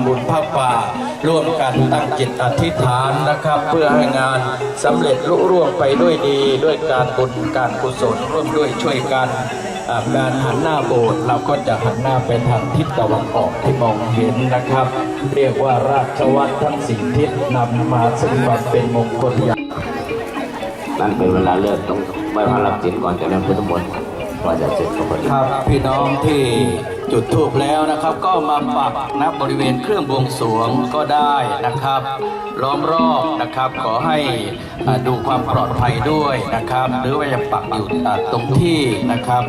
ำบุญผ้าป่า ร่วมกันตั้งจิตอธิษฐานนะครับ เพื่อให้งานสำเร็จลุล่วงไปด้วยดีด้วยการบุญการกุศลร่วมด้วยช่วยกันการหันหน้าโบสถ์เราก็จะหันหน้าไปทางทิศตะวันออกที่มองเห็นนะครับ เรียกว่าราชวัตรทั้งสี่ทิศนำมาซึ่งความเป็นมงคลอย่างนั่นเป็นเวลาเลิกต้องไหว้พระรับศีลก่อนจากนั้นพุทธมนต์ ว่าจะเสร็จก็พอดีครับพี่น้องที่จุดทูบแล้วนะครับ ก็มาปักนะบริเวณเครื่องบวงสรวงก็ได้นะครับล้อมรอบนะครับ ขอให้ดูความปลอดภัยด้วยนะครับ หรือว่าจะปักอยู่ตรงที่นะครับ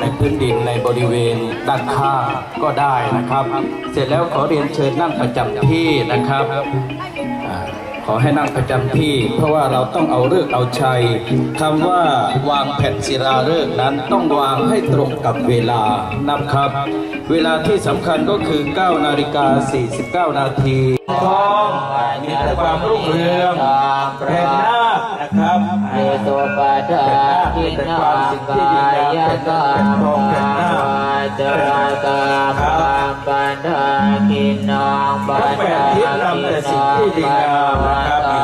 ในพื้นดินในบริเวณด้านข้างก็ได้นะครับ เสร็จแล้วขอเรียนเชิญนั่งประจำที่นะครับ ขอให้นั่งประจำที่ เพราะว่าเราต้องเอาเลิกษ์เอาชัยคำว่าวางแผ่นศิลาฤกษ์นั้นต้องวางให้ตรงกับเวลานะครับ เวลาที่สำคัญก็คือ 9 นาฬิกา 49 นาทีต้องมีแต่ความรุ่งเรืองแผ่นหน้าคนะครับเอโตปะทาทินากายกามาจราตาปา มปันทากินนองปัทั้งนแปดาทินำแต่สิ่งที่ดีงามนะครับมี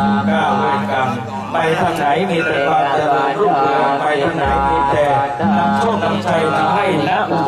กันไปทางไหนมีแต่ความเจริญรุ่งเรืองไปทางไหนมีแต่นำโชคนำชัยมาให้ณอุโบสถ